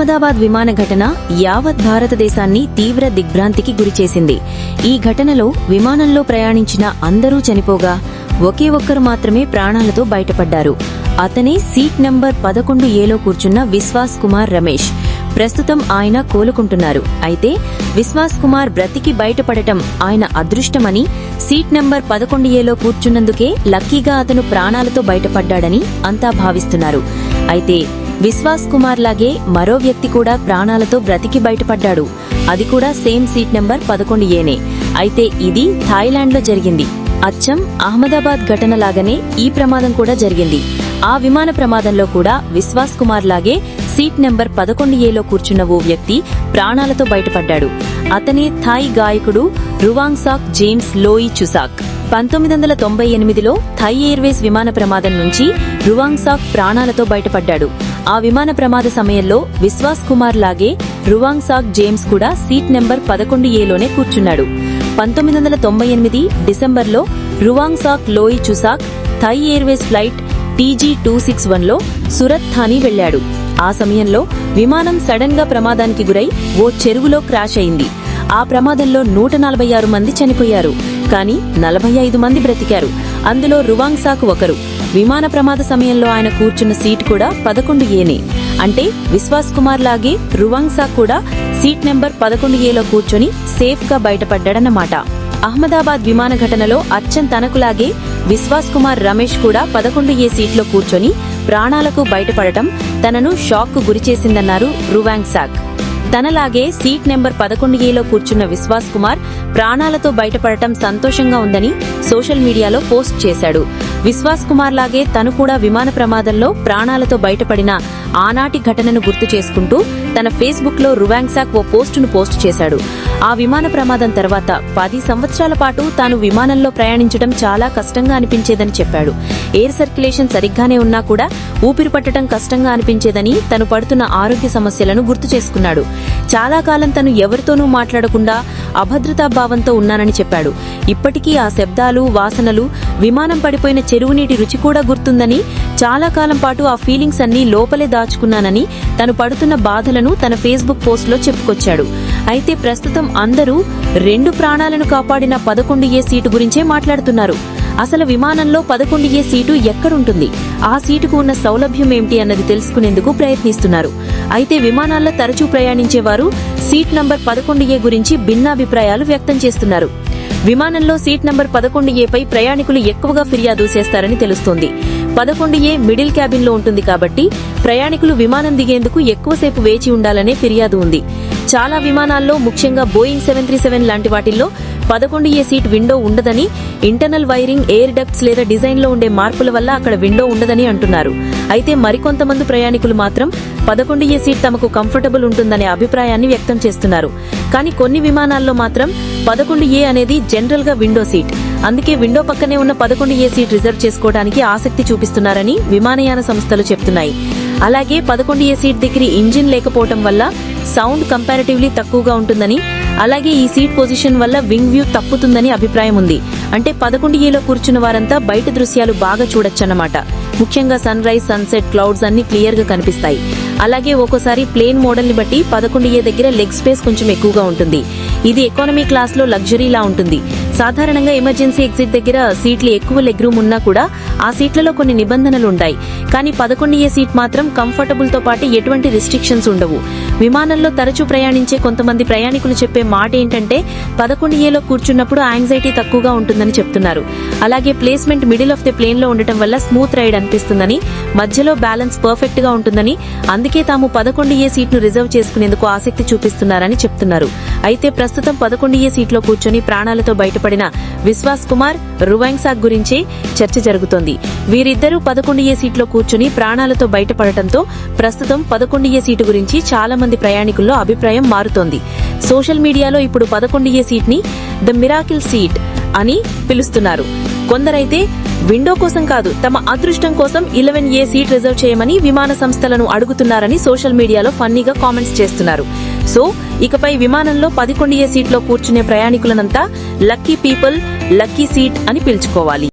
అహ్మదాబాద్ విమాన ఘటన యావత్ భారతదేశాన్ని తీవ్ర దిగ్భ్రాంతికి గురిచేసింది. ఈ ఘటనలో విమానంలో ప్రయాణించిన అందరూ చనిపోగా ఒకే ఒక్కరు మాత్రమే ప్రాణాలతో బయటపడ్డారు. అతనే సీట్ నంబర్ పదకొండు ఏలో కూర్చున్న విశ్వాస్ కుమార్ రమేష్. ప్రస్తుతం ఆయన కోలుకుంటున్నారు. అయితే విశ్వాస్ కుమార్ బ్రతికి బయటపడటం ఆయన అదృష్టమని సీట్ నంబర్ పదకొండు ఏలో కూర్చున్నందుకే లక్కీగా అతను ప్రాణాలతో బయటపడ్డాడని అంతా భావిస్తున్నారు. అయితే విశ్వాస్ కుమార్ లాగే మరో వ్యక్తి కూడా ప్రాణాలతో బ్రతికి బయటపడ్డాడు. అది కూడా సేమ్ సీట్ నెంబర్ పదకొండు ఏనే. అయితే ఇది థాయిలాండ్లో జరిగింది. అచ్చం అహ్మదాబాద్ ఘటన లాగానే ఈ ప్రమాదం కూడా జరిగింది. ఆ విమాన ప్రమాదంలో కూడా విశ్వాస్ కుమార్ లాగే సీట్ నెంబర్ పదకొండు ఏలో కూర్చున్న ఓ వ్యక్తి ప్రాణాలతో బయటపడ్డాడు. అతనే థాయ్ గాయకుడు రువాంగ్సాక్ జేమ్స్ లోయి చుసాక్. పంతొమ్మిది వందల తొంభై ఎనిమిదిలో థై ఎయిర్వేస్ విమాన ప్రమాదం నుంచి రువాంగ్సాక్ ప్రాణాలతో బయటపడ్డాడు. ఆ విమాన ప్రమాద సమయంలో విశ్వాస్ కుమార్ లాగే రువాంగ్సాక్ జేమ్స్ కూడా సీట్ నెంబర్ పదకొండు ఏలోనే కూర్చున్నాడు. పంతొమ్మిది వందల తొంభై ఎనిమిది డిసెంబర్లో Ruangsak Loychusak Thai Airways flight TG two six వన్లో సురత్ థానీ వెళ్ళాడు ఆ సమయంలో విమానం సడన్గా ప్రమాదానికి గురై ఓ చెరువులో క్రాష్ అయింది. ఆ ప్రమాదంలో నూట నలభై ఆరు మంది చనిపోయారు. కానీ నలభై ఐదు మంది బ్రతికారు. అందులో రువాంగ్సాకు ఒకరు. విమాన ప్రమాద సమయంలో ఆయన కూర్చున్న సీట్ కూడా పదకొండు ఏనే. అంటే విశ్వాస్ కుమార్ లాగే రువాంగ్సా కూడా సీట్ నెంబర్ పదకొండు ఏలో కూర్చొని సేఫ్గా బయటపడ్డాడన్నమాట. అహ్మదాబాద్ విమాన ఘటనలో అచ్చన్ తనకులాగే విశ్వాస్ కుమార్ రమేష్ కూడా పదకొండు ఏ సీట్లో కూర్చొని ప్రాణాలకు బయటపడటం తనను షాక్కు గురిచేసిందన్నారు రువాంగ్సాక్. తనలాగే సీట్ నెంబర్ పదకొండు ఏలో కూర్చున్న విశ్వాస్ కుమార్ ప్రాణాలతో బయటపడటం సంతోషంగా ఉందని సోషల్ మీడియాలో పోస్ట్ చేశాడు. విశ్వాస్ కుమార్ లాగే తను కూడా విమాన ప్రమాదంలో ప్రాణాలతో బయటపడిన ఆనాటి ఘటనను గుర్తు చేసుకుంటూ తన ఫేస్బుక్లో రువాంగ్సాక్ ఓ పోస్టును పోస్ట్ చేశాడు. ఆ విమాన ప్రమాదం తర్వాత పది సంవత్సరాల పాటు తాను విమానంలో ప్రయాణించడం చాలా కష్టంగా అనిపించేదని చెప్పాడు. ఎయిర్ సర్క్యులేషన్ సరిగ్గానే ఉన్నా కూడా ఊపిరి పట్టడం కష్టంగా అనిపించేదని తను పడుతున్న ఆరోగ్య సమస్యలను గుర్తు చేసుకున్నాడు. చాలా కాలం తను ఎవరితోనూ మాట్లాడకుండా అభద్రతా భావంతో ఉన్నానని చెప్పాడు. ఇప్పటికీ ఆ శబ్దాలు వాసనలు విమానం పడిపోయిన చెరువు నీటి రుచి కూడా గుర్తుందని చాలా కాలం పాటు ఆ ఫీలింగ్స్ అన్ని లోపలే దాచుకున్నానని తను పడుతున్న బాధలను తన ఫేస్బుక్ పోస్ట్లో చెప్పుకొచ్చాడు. అయితే ప్రస్తుతం అందరూ రెండు ప్రాణాలను కాపాడిన పదకొండు ఏ సీటు గురించే మాట్లాడుతున్నారు. అసలు విమానంలో పదకొండు ఏ సీటు ఎక్కడుంటుంది? ఆ సీటుకు ఉన్న సౌలభ్యం ఏమిటి అన్నది తెలుసుకునేందుకు ప్రయత్నిస్తున్నారు. అయితే విమానాల్లో తరచూ ప్రయాణించేవారు సీట్ నంబర్ పదకొండు ఏ గురించి భిన్నాభిప్రాయాలు వ్యక్తం చేస్తున్నారు. విమానంలో సీట్ నంబర్ పదకొండు ఏపై ప్రయాణికులు ఎక్కువగా ఫిర్యాదు చేస్తారని తెలుస్తోంది. పదకొండు ఏ మిడిల్ క్యాబిన్లో ఉంటుంది కాబట్టి ప్రయాణికులు విమానం దిగేందుకు ఎక్కువసేపు వేచి ఉండాలనే ఫిర్యాదు ఉంది. చాలా విమానాల్లో ముఖ్యంగా బోయింగ్ సెవెన్ త్రీ సెవెన్ లాంటి వాటిల్లో పదకొండు ఏ సీట్ విండో ఉండదని ఇంటర్నల్ వైరింగ్ ఎయిర్ డక్ట్స్ లేదా డిజైన్లో ఉండే మార్పుల వల్ల అక్కడ విండో ఉండదని అంటున్నారు. అయితే మరికొంతమంది ప్రయాణికులు మాత్రం పదకొండు ఏ సీట్ తమకు కంఫర్టబుల్ ఉంటుందనే అభిప్రాయాన్ని వ్యక్తం చేస్తున్నారు. కానీ కొన్ని విమానాల్లో మాత్రం పదకొండు ఏ అనేది జనరల్గా విండో సీట్. అందుకే విండో పక్కనే ఉన్న పదకొండు ఏ సీట్ రిజర్వ్ చేసుకోవడానికి ఆసక్తి చూపిస్తున్నారని విమానయాన సంస్థలు చెప్తున్నాయి. అలాగే పదకొండు ఏ సీట్ దగ్గర ఇంజిన్ లేకపోవటం వల్ల సౌండ్ కంపారిటివ్లీ తక్కువగా ఉంటుందని అలాగే ఈ సీట్ పొజిషన్ వల్ల వింగ్ వ్యూ తప్పుతుందని అభిప్రాయం ఉంది. అంటే పదకొండు ఏలో కూర్చున్న వారంతా బయట దృశ్యాలు బాగా చూడొచ్చన్నమాట. ముఖ్యంగా సన్ రైజ్ సన్సెట్ క్లౌడ్స్ అన్ని క్లియర్గా కనిపిస్తాయి. అలాగే ఒక్కోసారి ప్లేన్ మోడల్ని బట్టి పదకొండు ఏ దగ్గర లెగ్ స్పేస్ కొంచెం ఎక్కువగా ఉంటుంది. ఇది ఎకానమీ క్లాస్లో లగ్జరీలా ఉంటుంది. సాధారణంగా ఎమర్జెన్సీ ఎగ్జిట్ దగ్గర సీట్లు ఎక్కువ లెగ్ రూమ్ ఉన్నా కూడా ఆ సీట్లలో కొన్ని నిబంధనలు ఉంటాయి కానీ పదకొండు ఏ సీట్ మాత్రం కంఫర్టబుల్తో పాటు ఎటువంటి రిస్ట్రిక్షన్స్ ఉండవు. విమానంలో తరచూ ప్రయాణించే కొంతమంది ప్రయాణికులు చెప్పే మాట ఏంటంటే పదకొండు ఏలో కూర్చున్నప్పుడు యాంగ్జైటీ తక్కువగా ఉంటుందని చెప్తున్నారు. అలాగే ప్లేస్మెంట్ మిడిల్ ఆఫ్ ది ప్లేన్లో ఉండటం వల్ల స్మూత్ రైడ్ అనిపిస్తుందని మధ్యలో బ్యాలెన్స్ పర్ఫెక్ట్గా ఉంటుందని అందుకే తాము పదకొండు ఏ సీట్ను రిజర్వ్ చేసుకునేందుకు ఆసక్తి చూపిస్తున్నారని చెప్తున్నారు. అయితే ప్రస్తుతం పదకొండు ఏ సీట్లో కూర్చొని ప్రాణాలతో బయటపడిన విశ్వాస్ కుమార్ రువాంగ్సాక్ గురించే చర్చ జరుగుతోంది. వీరిద్దరూ పదకొండు ఏ సీట్లో కూర్చుని ప్రాణాలతో బయటపడటంతో ప్రస్తుతం పదకొండు ఏ సీటు గురించి చాలా మంది ప్రయాణికుల్లో అభిప్రాయం మారుతోంది. సోషల్ మీడియాలో ఇప్పుడు పదకొండు ఏ సీట్ని ద మిరాకిల్ సీట్ అని పిలుస్తున్నారు. కొందరైతే విండో కోసం కాదు తమ అదృష్టం కోసం ఇలెవెన్ ఏ సీట్ రిజర్వ్ చేయమని విమాన సంస్థలను అడుగుతున్నారని సోషల్ మీడియాలో ఫన్నీగా కామెంట్స్ చేస్తున్నారు. సో ఇకపై విమానంలో పదకొండు ఏ సీట్లో కూర్చునే ప్రయాణికులనంతా లక్కీ పీపుల్ లక్కీ సీట్ అని పిలుచుకోవాలి.